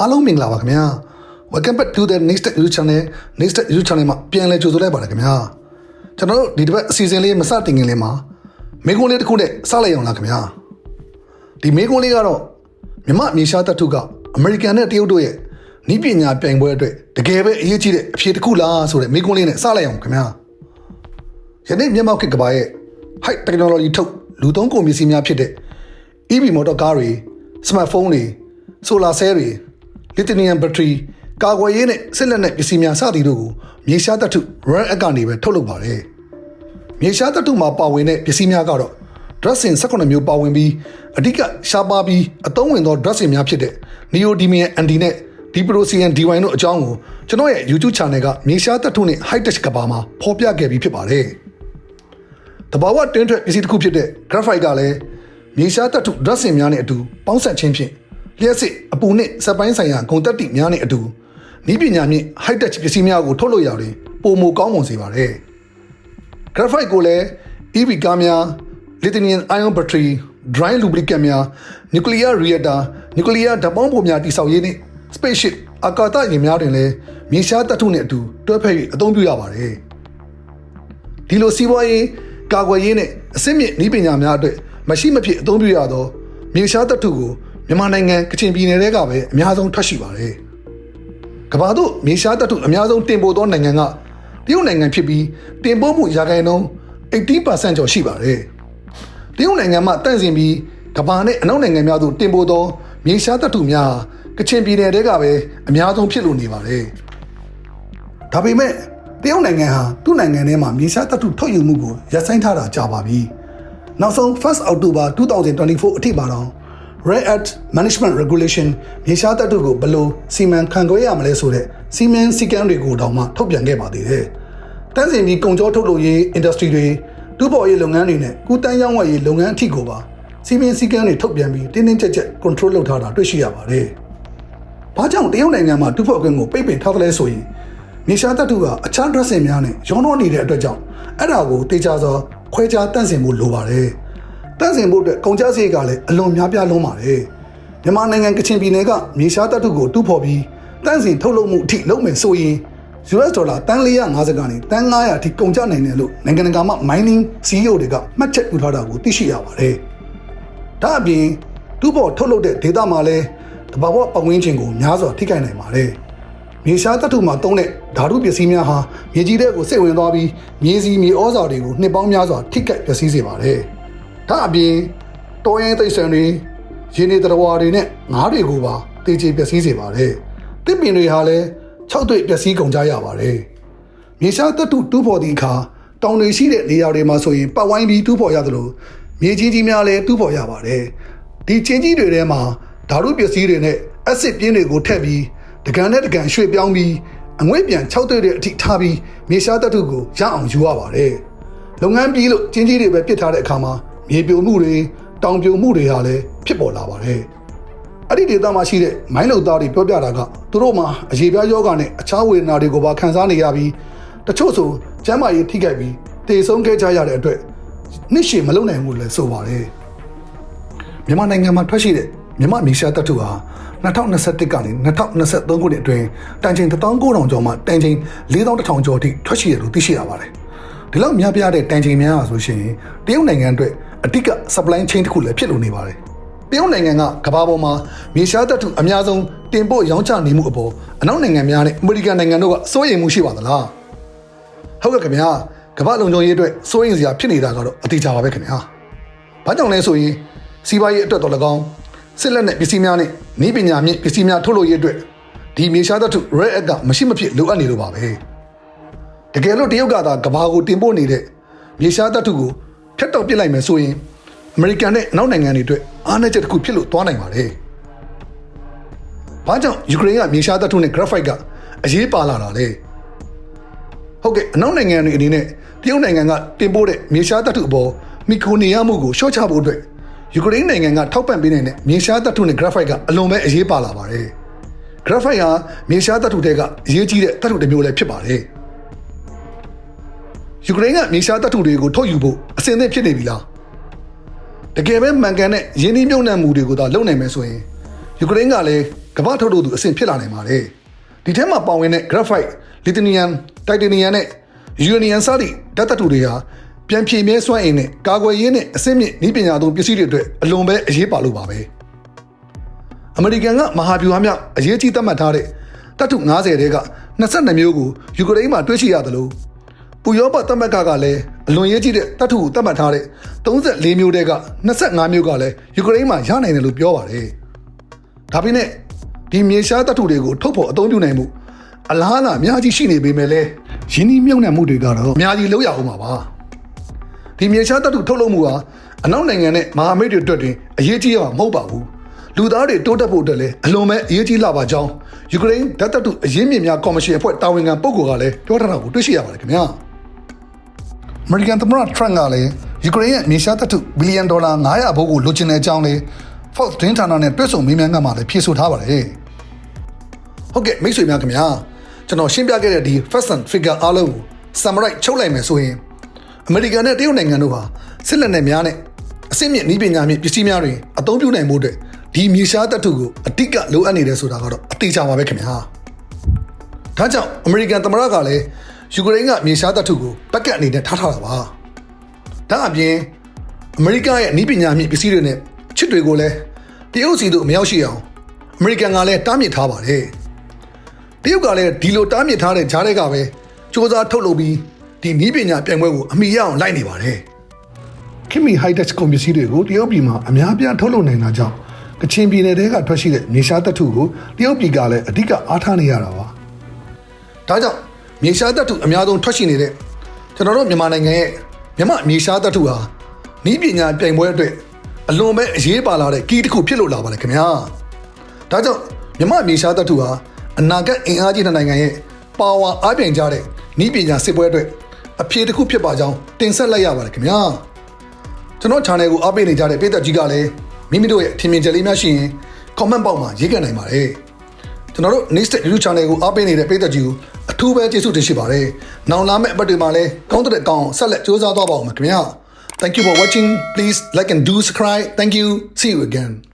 အားလုံးမင်္ဂလာပါခင်ဗျာ Welcome back to the next YouTube channel next YouTube channel မှာပြန်လည်ကြိုဆိုလိုက်ပါတယ်ခင်ဗျာကျွန်တော်တို့ဒီတစ်ပတ်အစီအစဉ်လေးမစတင်ခင်လေးမှာမိကုန်းလေးတစ်ခုနဲ့စလိုက်အောင်လားခင်ဗျာဒီမိကုန်းလေးကတော့မြမမြေရှားတပ်ထုကအမေရိကန်နဲ့တရုတ်တို့ရဲ့ဤပညာပြိုင်ပွဲအတွက်တကယ်ပဲအရေးကြီးတဲ့အဖြေတစ်ခုလားဆိုတဲ့မိကုန်းလေးနဲ့စလိုက်အောင်ခင်ဗျာယနေ့မြန်မာခေတ်ကဘာရဲ့ high technology ထုတ်လူသုံးကုန်ပစ္စည်းများဖြစ်တဲ့ EV မော်တော်ကားတွေ smartphone တွေ solar cell တွေ lithium battery ကာကွယ်ရေးနဲ့စစ်လက်နက်ပစ္စည်းများစသည်တို့ကိုမြေရှားသတ္ထု rare earth ကနေပဲထုတ်လုပ်ပါတယ်။မြေရှားသတ္ထုမှာပါဝင်တဲ့ပစ္စည်းများကတော့ dressing 18မျိုးပါဝင်ပြီးအဓိကရှားပါပြီးအသုံးဝင်သော dressing များဖြစ်တဲ့ neodymium anti နဲ့ diprosium dy တို့အကြောင်းကိုကျွန်တော်ရဲ့ YouTube channel ကမြေရှားသတ္ထုနဲ့ high tech ကဘာမှာဖော်ပြခဲ့ပြီးဖြစ်ပါတယ်။တဘာဝတင်းထွက်ပစ္စည်းတစ်ခုဖြစ်တဲ့ graphite ကလည်းမြေရှားသတ္ထု dressing များနဲ့အတူပေါင်းစပ်ခြင်းဖြင့် လျှက်စစ်အပူနဲ့စက်ပိုင်းဆိုင်ရာဂုံတက်တိများနဲ့အတူဤပညာမြင့် high tech ပစ္စည်းများကိုထုတ်လုပ်ရတယ်ပုံမကောင်းမွန်စေပါတယ်။ graphite ကိုလည်း EV ကားများ lithium ion battery dry lubricant များ nuclear reactor nuclear ဓာတ်ပေါင်းပုံများတိစောက်ရေးနှင့် spaceship အာကာသယာဉ်များတွင်လည်းမြေရှားသတ္ထုနှင့်အတူတွဲဖက်၍အသုံးပြုရပါတယ်။ဒီလိုစီးပွားရေးကာကွယ်ရေးနဲ့အစစ်မြစ်ဤပညာများအတွက်မရှိမဖြစ်အသုံးပြုရသောမြေရှားသတ္ထုကို မြန်မာနိုင်ငံကချင်ပြည်နယ်ထဲကပဲအများဆုံးထွက်ရှိပါတယ်။ကမ္ဘာသို့မြေရှားသတ္ထုအများဆုံးတင်ပို့သောနိုင်ငံကတရုတ်နိုင်ငံဖြစ်ပြီးတင်ပို့မှုရာခိုင်နှုန်း80%ကျော်ရှိပါတယ်။တရုတ်နိုင်ငံမှတန့်စင်ပြီးကမ္ဘာနဲ့အနောက်နိုင်ငံများသို့တင်ပို့သောမြေရှားသတ္ထုများကချင်ပြည်နယ်ထဲကပဲအများဆုံးဖြစ်လို့နေပါတယ်။ဒါပေမဲ့တရုတ်နိုင်ငံဟာသူ့နိုင်ငံထဲမှာမြေရှားသတ္ထုထုတ်ယူမှုကိုရပ်ဆိုင်းထားတာကြာပါပြီ။နောက်ဆုံး 1st October 2024အထိပါတော့ Rare Earth Management Regulation မြေရှားတပ်တို့ကိုဘယ်လိုစီမံခန့်ခွဲရမလဲဆိုတဲ့စီမံစည်းကမ်းတွေကိုတောင်မှထုတ်ပြန်ခဲ့ပါသေးတယ်။တန်းစင်ပြီးကုန်ကြောထုတ်လုပ်ရေး industry တွေတူပေါ်ရေးလုပ်ငန်းတွေနဲ့ကုတန်းရောင်းဝယ်ရေးလုပ်ငန်းအထိကိုပါစီမံစည်းကမ်းတွေထုတ်ပြန်ပြီးတင်းတင်းကြပ်ကြပ် control လုပ်ထားတာတွေ့ရှိရပါတယ်။ဘာကြောင့်တရုတ်နိုင်ငံမှာတူဖို့အခွင့်ကိုပိတ်ပင်ထားသလဲဆိုရင်မြေရှားတပ်တို့ကအခြား dressing များနဲ့ရောနှောနေတဲ့အတွက်ကြောင့်အဲ့ဒါကိုတေချာစွာခွဲခြားတန့်စင်ဖို့လိုပါတယ်။ တန့်စင်ဖို့အတွက်ကုန်ကျစရိတ်ကလည်းအလွန်များပြားလုံးပါတယ်။မြန်မာနိုင်ငံကချင်ပြည်နယ်ကမြေရှားတပ်တို့ကိုတူဖော်ပြီးတန့်စင်ထုတ်လုပ်မှုအထိလုပ်မယ်ဆိုရင် US ဒေါ်လာတန်450ကနေတန်900အထိကုန်ကျနိုင်တယ်လို့နိုင်ငံတကာမှ mining CEO တွေကမှတ်ချက်ပြုထားတာကိုသိရှိရပါတယ်။ဒါအပြင်တူဖော်ထုတ်လုပ်တဲ့ဒေတာမှာလည်းတဘာဝပတ်ဝန်းကျင်ကိုများစွာထိခိုက်နိုင်ပါတယ်။မြေရှားတပ်ထုမှာတုံးတဲ့ဓာတုပစ္စည်းများဟာမြေကြီးတဲ့ကိုစိတ်ဝင်သွားပြီးမြေစီမြေဩဇာတွေကိုနှစ်ပေါင်းများစွာထိခိုက်ပျက်စီးစေပါတယ်။ ဒါအပြင်တော်ရင်သိပ်ဆန်တွေရင်းနေတရဝါတွေနဲ့ငါးတွေကိုပါတေချေပျက်စီးစေပါတယ်။တစ်ပင်တွေဟာလည်း၆တွေ့ပျက်စီးကုန်ကြရပါတယ်။မြေရှားတပ်ထုတူးဖော်သည့်အခါတောင်တွေရှိတဲ့နေရာတွေမှာဆိုရင်ပတ်ဝိုင်းပြီးတူးဖော်ရသလိုမြေကြီးကြီးများလည်းတူးဖော်ရပါတယ်။ဒီချင်းကြီးတွေထဲမှာဓာတုပစ္စည်းတွေနဲ့အက်ဆစ်ပြင်းတွေကိုထည့်ပြီးတကန်နဲ့တကန်ရွှေ့ပြောင်းပြီးအငွေ့ပြန်၆တွေ့တဲ့အထိထားပြီးမြေရှားတပ်ထုကိုရအောင်ယူရပါတယ်။လုပ်ငန်းပြီးလို့ချင်းကြီးတွေပဲပြစ်ထားတဲ့အခါမှာ မြေပြိုမှုတွေတောင်ပြိုမှုတွေဟာလည်းဖြစ်ပေါ်လာပါတယ်။အဲ့ဒီဒေသမှာရှိတဲ့မိုင်းလုံသားတွေပြောပြတာကသူတို့မှာအရေပြားယောဂနဲ့အခြားဝေဒနာတွေကိုပါခံစားနေရပြီးတချို့ဆိုကျန်းမာရေးထိခိုက်ပြီးတေဆုံးခဲ့ကြရတဲ့အတွက်နှစ်ရှည်မလုံနိုင်ဘူးလည်းဆိုပါတယ်။မြန်မာနိုင်ငံမှာထွက်ရှိတဲ့မြန်မာမီရှာတပ်ထုဟာ2021ကနေ2023ခုနှစ်အတွင်းတန်ချိန်19000ကျော်မှတန်ချိန်4100ကျော်အထိထွက်ရှိတယ်လို့သိရှိရပါတယ်။ဒီလောက်များပြားတဲ့တန်ချိန်များအားဆိုရှင်တရုတ်နိုင်ငံအတွက် အဓိက supply chain တစ်ခုလည်းဖြစ်လို့နေပါတယ်။တရုတ်နိုင်ငံကကမ္ဘာပေါ်မှာမြေရှားတပ်ထုအများဆုံးတင်ပို့ရောင်းချနေမှုအပေါ်အနောက်နိုင်ငံများနဲ့အမေရိကန်နိုင်ငံတို့ကစိုးရိမ်မှုရှိပါသလား။ဟုတ်ကဲ့ခင်ဗျာကမ္ဘာလုံခြုံရေးအတွက်စိုးရိမ်စရာဖြစ်နေတာကတော့အတိအကျပါပဲခင်ဗျာ။ဘာကြောင့်လဲဆိုရင်စီးပွားရေးအတွက်တော့၎င်းစစ်လက်နက်ပစ္စည်းများနဲ့နည်းပညာမြင့်ပစ္စည်းများထုတ်လုပ်ရေးအတွက်ဒီမြေရှားသတ္ထု rare earth ကမရှိမဖြစ်လိုအပ်နေလို့ပါပဲတကယ်လို့တရုတ်ကသာကဘာကိုတင်ပို့နေတဲ့မြေရှားသတ္ထုကို ဖျက်တော့ပစ်လိုက်မယ်ဆိုရင်အမေရိကန်နဲ့နောက်နိုင်ငံတွေအတွက်အားနည်းချက်တစ်ခုဖြစ်လို့သွားနိုင်ပါတယ်ဘာကြောင့်ယူကရိန်းကမြေရှားသတ္ထုနဲ့ graphite ကအရေးပါလာတာလဲဟုတ်ကဲ့အနောက်နိုင်ငံတွေအနေနဲ့တရုတ်နိုင်ငံကတင်ပို့တဲ့မြေရှားသတ္ထုအပေါ်မီခိုနေရမှုကိုရှော့ချဖို့အတွက်ယူကရိန်းနိုင်ငံကထောက်ပံ့ပေးနိုင်တဲ့မြေရှားသတ္ထုနဲ့ graphite ကအလွန်ပဲအရေးပါလာပါတယ်။ graphite ဟာမြေရှားသတ္ထုတွေကအရေးကြီးတဲ့သတ္ထုတစ်မျိုးလည်းဖြစ်ပါတယ်။ ယူကရိန်းကမြေရှားသတ္ထုတွေကိုထုတ်ယူဖို့အစဉ်အသင့်ဖြစ်နေပြီလား။တကယ်ပဲမှန်ကန်တဲ့ရင်းနှီးမြှုပ်နှံမှုတွေကိုသာလုပ်နိုင်မယ်ဆိုရင်ယူကရိန်းကလည်းကမ္ဘာထုတ်လို့သူအဆင့်ဖြစ်လာနိုင်ပါတယ်ဒီထဲမှာပါဝင်တဲ့ graphite lithium titanium နဲ့ uranium စသည့်ဓာတ်သတ္တုတွေဟာပြန်ဖြည့်မြဲစွမ်းအင်နဲ့ကာကွယ်ရေးနဲ့အဆင့်မြင့်နည်းပညာသုံးပစ္စည်းတွေအတွက်အလွန်ပဲအရေးပါလို့ပါပဲအမေရိကန်ကမဟာဗျူဟာမြောက်အရေးကြီးသတ်မှတ်ထားတဲ့တတ်ထု90တဲက22မျိုးကိုယူကရိန်းမှာတွေ့ရှိရတယ်လို့ ပူရောပသတ်မှတ်ကကလည်းအလွန်ရေးကြီးတဲ့တတ်ထုကိုသတ်မှတ်ထားတဲ့34မျိုးတဲက25မျိုးကလည်းယူကရိန်းမှာရနိုင်တယ်လို့ပြောပါတယ်ဒါပေမဲ့ဒီမြေရှားတတ်ထုတွေကိုထုတ်ဖို့အသုံးပြုနိုင်မှုအလားအလာအများကြီးရှိနေပေမဲ့လည်းရင်းနှီးမြှုပ်နှံမှုတွေကတော့အများကြီးလောက်ရအောင်ပါပါဒီမြေရှားတတ်ထုထုတ်လုပ်မှုဟာအနောက်နိုင်ငံနဲ့မဟာမိတ်တွေအတွက်တင်အရေးကြီးရမှာမဟုတ်ပါဘူးလူသားတွေတိုးတက်ဖို့အတွက်လည်းအလွန်ပဲအရေးကြီးလာပါကြောင်းယူကရိန်းဓာတ်တတ်ထုအရင်းမြစ်များကော်မရှင်အဖွဲ့တာဝန်ခံပုဂ္ဂိုလ်ကလည်းပြောထားတာကိုတွေ့ရှိရပါတယ်ခင်ဗျာ အမေရိကန်သမ္မတထရန့်ကလည်းယူကရိန်းရဲ့မြေရှားတပ်ထုဘီလီယံဒေါ်လာ900ဘိုးကိုလိုချင်တဲ့အကြောင်းလေး Fox ဒင်းဌာနနဲ့တွဲဆုံမေးမြန်းခန်းမှာလည်းဖြေဆိုထားပါတယ်။ဟုတ်ကဲ့မိတ်ဆွေများခင်ဗျာကျွန်တော်ရှင်းပြခဲ့တဲ့ဒီ First and Figure အားလုံးကို Samurai ချုပ်လိုက်မယ်ဆိုရင်အမေရိကန်နဲ့တရုတ်နိုင်ငံတို့ဟာစစ်လက်နက်များနဲ့အစစ်မြင့်နည်းပညာမြင့်ပစ္စည်းများတွေအသုံးပြုနိုင်မှုအတွက်ဒီမြေရှားတပ်ထုကိုအတိတ်ကလိုအပ်နေတယ်ဆိုတာကတော့အသေးချာပါပဲခင်ဗျာ။ဒါကြောင့်အမေရိကန်သမ္မတကလည်း ယူကရိန်းကမြေရှားတပ်ထုကိုဘက်ကပ်အနေနဲ့ထားထားတာပါ။ဒါအပြင်အမေရိကရဲ့နည်းပညာမြင့်ပစ္စည်းတွေနဲ့အချစ်တွေကိုလည်းတရုတ်စီတို့မရောက်ရှိအောင်အမေရိကန်ကလည်းတားမြစ်ထားပါတယ်။တရုတ်ကလည်းဒီလိုတားမြစ်ထားတဲ့ဂျားတွေကပဲစ조사ထုတ်လုပ်ပြီးဒီနည်းပညာပြိုင်ပွဲကိုအမိရအောင်လိုက်နေပါတယ်။ခင်မီ high tech ကုန်ပစ္စည်းတွေကိုတရုတ်ပြည်မှာအများပြားထုတ်လုပ်နိုင်တာကြောင့်ကချင်ပြည်နယ်တဲကထွက်ရှိတဲ့မြေရှားတပ်ထုကိုတရုတ်ပြည်ကလည်းအဓိကအားထားနေရတာပါ။ဒါကြောင့် မြေရှားတပ်ထုအများဆုံးထွက်ရှိနေတဲ့ကျွန်တော်တို့မြန်မာနိုင်ငံရဲ့မြမမြေရှားတပ်ထုဟာနီးပညာပြိုင်ပွဲအတွက်အလွန်ပဲအရေးပါလာတဲ့ကီးတစ်ခုဖြစ်လို့လာပါတယ်ခင်ဗျာဒါကြောင့်မြမမြေရှားတပ်ထုဟာအနာဂတ်အင်အားကြီးတဲ့နိုင်ငံရဲ့ပါဝါအားပြိုင်ကြတဲ့နီးပညာစစ်ပွဲအတွက်အဖြေတစ်ခုဖြစ်ပါကြောင်းတင်ဆက်လိုက်ရပါတယ်ခင်ဗျာကျွန်တော် channel ကိုအားပေးနေကြတဲ့ပရိသတ်ကြီးကလည်းမိမိတို့ရဲ့ထင်မြင်ချက်လေးများရှိရင် comment ပေါက်မှာရေးခဲ့နိုင်ပါတယ်ကျွန်တော်တို့ next YouTube channel ကိုအားပေးနေတဲ့ပရိသတ်ကြီးကိုအ ထူးပဲကျေးဇူးတင်ရှိပါတယ်။နောက်လာမယ့်အပတ်တွေမှာလည်းကောင်းတဲ့အကောင်ဆက်လက်စူးစမ်းသွားပါဦးမယ်ခင်ဗျာ။ Thank you for watching. Please like and do subscribe. Thank you. See you again.